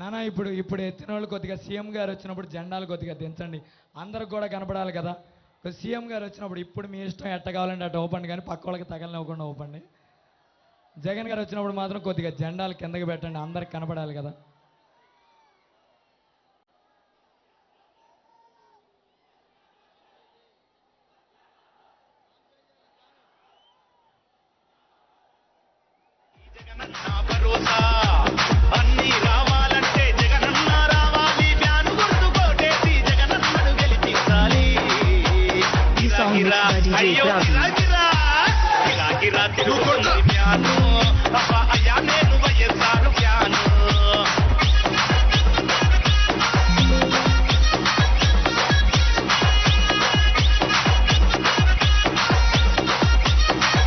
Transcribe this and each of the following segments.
నానా ఇప్పుడు ఇప్పుడు ఎత్తిన వాళ్ళు కొద్దిగా సీఎం గారు వచ్చినప్పుడు జెండాలు కొద్దిగా దించండి. అందరికి కూడా కనపడాలి కదా. సీఎం గారు వచ్చినప్పుడు ఇప్పుడు మీ ఇష్టం ఎట్ట కావాలంటే అట్ట ఓపండి కానీ పక్క వాళ్ళకి తగలనివ్వకుండా ఓపండి జగన్ గారు వచ్చినప్పుడు మాత్రం కొద్దిగా జెండాలు కిందకి పెట్టండి. అందరికి కనపడాలి కదా. ఈ song mixed by DJ అయ్యో Ravi. గిరా గిరా గిరా గిరా తిరుగుతుంది వ్యాను అబ్బా అయ్యా నేను వైఎస్ఆర్ వ్యాను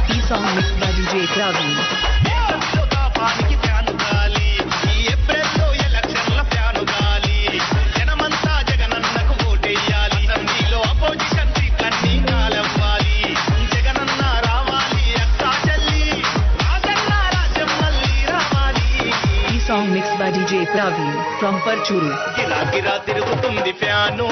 ఈ song song mixed by DJ Praveen from Parchuru. गिरा गिरा तेरे को तुम दी प्यानो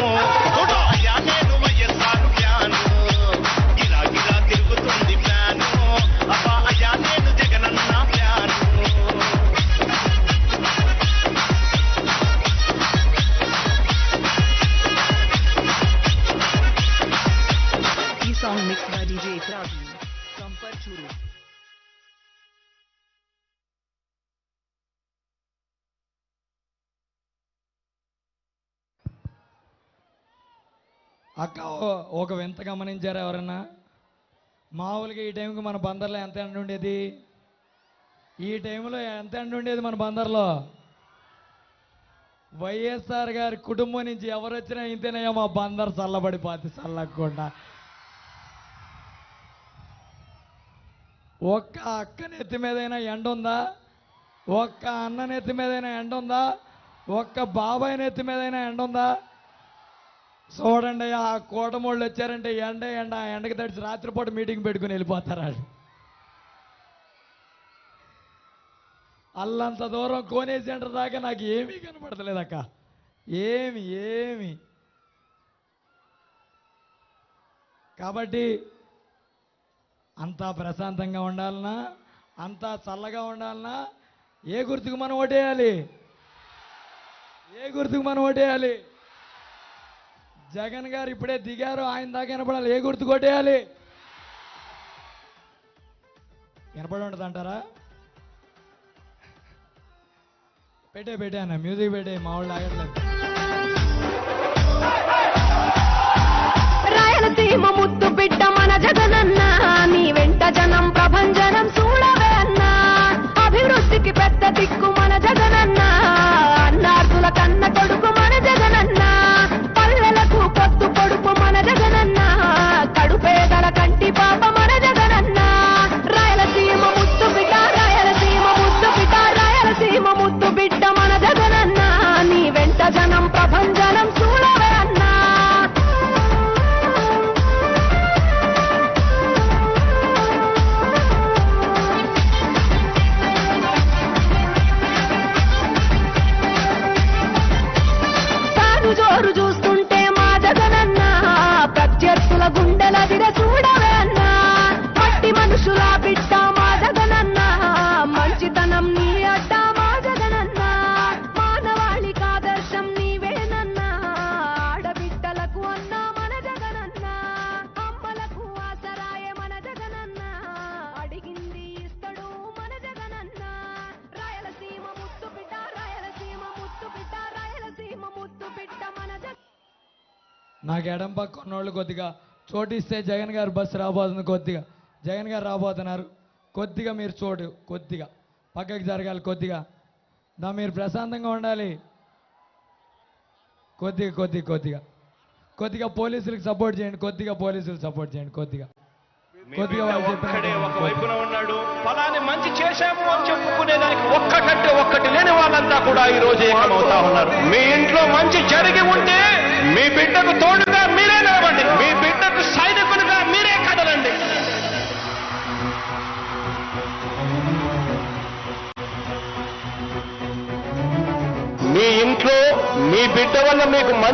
అక్క ఓ- ఒక వింత గమనించారా ఎవరన్నా? మామూలుగా ఈ టైంకి మన బందర్లో ఎంత ఎండ ఉండేది? ఈ టైంలో ఎంత ఎండ ఉండేది మన బందర్లో? వైఎస్ఆర్ గారి కుటుంబం నుంచి ఎవరు వచ్చినా ఇంతేనయ్యా మా బందర్ చల్లబడిపోతే చల్లకుండా. ఒక్క అక్క నెత్తి మీదైనా ఎండ ఉందా? ఒక్క అన్న నెత్తి మీదైనా ఎండ ఉందా? ఒక్క బాబాయ్ నెత్తి మీదైనా ఎండ ఉందా? చూడండి ఆ కూటమోళ్ళు వచ్చారంటే ఎండ ఎండ ఆ ఎండకి తడిచి రాత్రిపూట మీటింగ్ పెట్టుకుని వెళ్ళిపోతారు వాళ్ళు. అల్లంత దూరం కోనే సెంటర్ దాకా నాకు ఏమీ కనపడతలేదు అక్క. ఏమి ఏమి. కాబట్టి అంతా ప్రశాంతంగా ఉండాలన్నా అంతా చల్లగా ఉండాలన్నా ఏ గుర్తుకు మనం ఓటేయాలి? ఏ గుర్తుకు మనం ఓటేయాలి? జగన్ గారు ఇప్పుడే దిగారు ఆయన దాకా వినపడాలి. ఏ గుర్తు కొట్టేయాలి? వినపడి ఉండదు అంటారా? పెట్టే పెట్టే అన్న మ్యూజిక్ పెట్టే మా వాళ్ళు ఆగట్లేదు. రాయలసీమ ముద్దు బిడ్డ మన జగనన్న నీ వెంట జనం ప్రభంజనం సూర్య నాకు ఎడం పక్క ఉన్నోళ్ళు కొద్దిగా చోటిస్తే జగన్ గారు బస్సు రాబోతుంది కొద్దిగా. జగన్ గారు రాబోతున్నారు. కొద్దిగా మీరు చోటు కొద్దిగా. పక్కకి జరగాలి కొద్దిగా. దా మీరు ప్రశాంతంగా ఉండాలి. కొద్దిగా కొద్దిగా కొద్దిగా. కొద్దిగా పోలీసులకు సపోర్ట్ చేయండి కొద్దిగా పోలీసులకు సపోర్ట్ చేయండి కొద్దిగా. కొద్దిగా వైపున ఉన్నాడు. మంచి చేశాము అని చెప్పుకునేదానికి ఒక్కటంటే ఒక్కటి లేని వాళ్ళంతా కూడా ఈ రోజు ఏకమవుతా ఉన్నారు. మీ ఇంట్లో మంచి జరిగి ఉంటే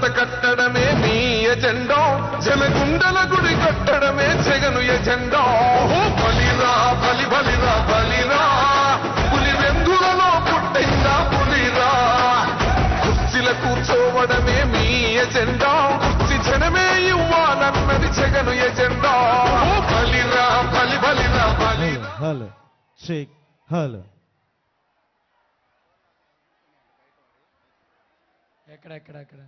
జత కట్టడమే మీ ఎజెండా. జనగుండల గుడి కట్టడమే జగను ఎజెండా. బలిరా బలి బలిరా బలిరా. పులి వెందులలో పుట్టిందా పులిరా. కుర్చీల కూర్చోవడమే మీ ఎజెండా. కుర్చీ జనమే ఇవ్వాలన్నది జగను ఎజెండా. బలిరా బలి బలిరా బలి. హలో హలో షేక్ హలో. ఎక్కడ ఎక్కడ ఎక్కడ?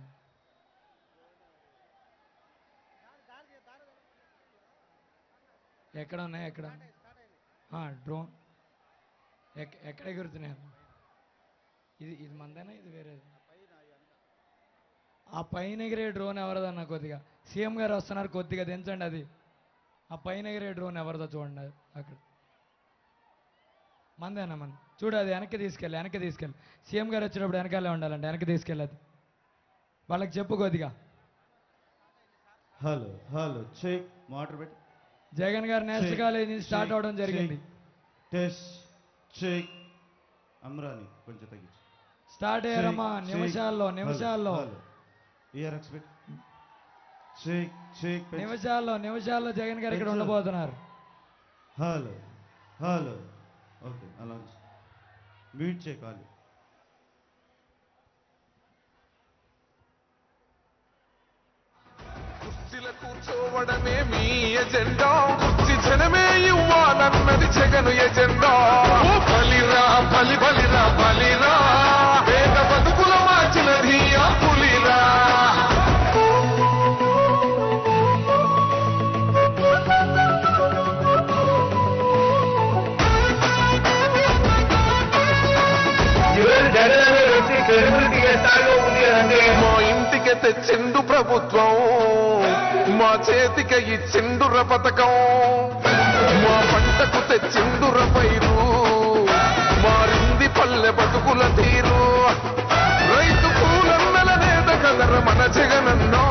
ఎక్కడ? ఉన్నాయి ఎక్కడ డ్రోన్ ఎక్కడ ఎగురుతున్నాయి ఇది ఇది మందేనా? ఇది వేరేది? ఆ పైన ఎగిరే డ్రోన్ ఎవరిదన్నా కొద్దిగా. సీఎం గారు వస్తున్నారు కొద్దిగా దించండి అది. ఆ పైన ఎగిరే డ్రోన్ ఎవరిదో చూడండి అక్కడ. మందేనా మన చూడు అది వెనక్కి తీసుకెళ్ళి వెనక్కి తీసుకెళ్ళి. సీఎం గారు వచ్చినప్పుడు వెనకాలే ఉండాలండి వెనక్కి తీసుకెళ్ళదు వాళ్ళకి చెప్పు కొద్దిగా. హలో హలో చెక్ మోటార్ పెట్టి జగన్ గారు నేషనల్ కాలేజ్ నుంచి స్టార్ట్ అవడం జరిగింది. అమ్రాని కొంచెం తగ్గించు. స్టార్ట్ అయ్యారమ్మా నిమిషాల్లో నిమిషాల్లో. నిమిషాల్లో నిమిషాల్లో జగన్ గారు ఇక్కడ. ఉండబోతున్నారు. హలో హలో ఓకే అలా మ్యూట్ చేయి కాలు కుర్చీల కూర్చోవడమే మీ ఎజెండా. కుర్చీ జనమే ఇవ్వాలన్నది జగను ఎజెండా. బలిరా బలి బలిరా బలిరా. వేద బతుకుల మార్చినది ఆ పులిరా. మా ఇంటికి తెచ్చిండు ప్రభుత్వం. చేతికి ఇచ్చిండుర పథకం మా పంటకు తెచ్చిండుర పైరు. మారింది పల్లె బతుకుల తీరు. రైతు పూలన్నల నేత కదర మన జగనన్నో.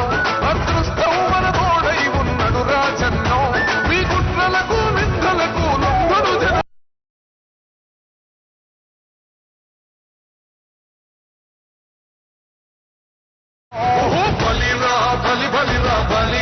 అదృష్టం మన తోడై ఉన్నడు రాజన్నో. మీ కుట్రలకు నిందలకు లొంగడు జన ఓహో బలిరా బలి బలిరా బలిరా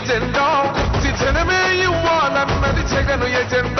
ఎజెండా కుర్చీ జనమే ఇవ్వాలన్నది జగను ఎజెండా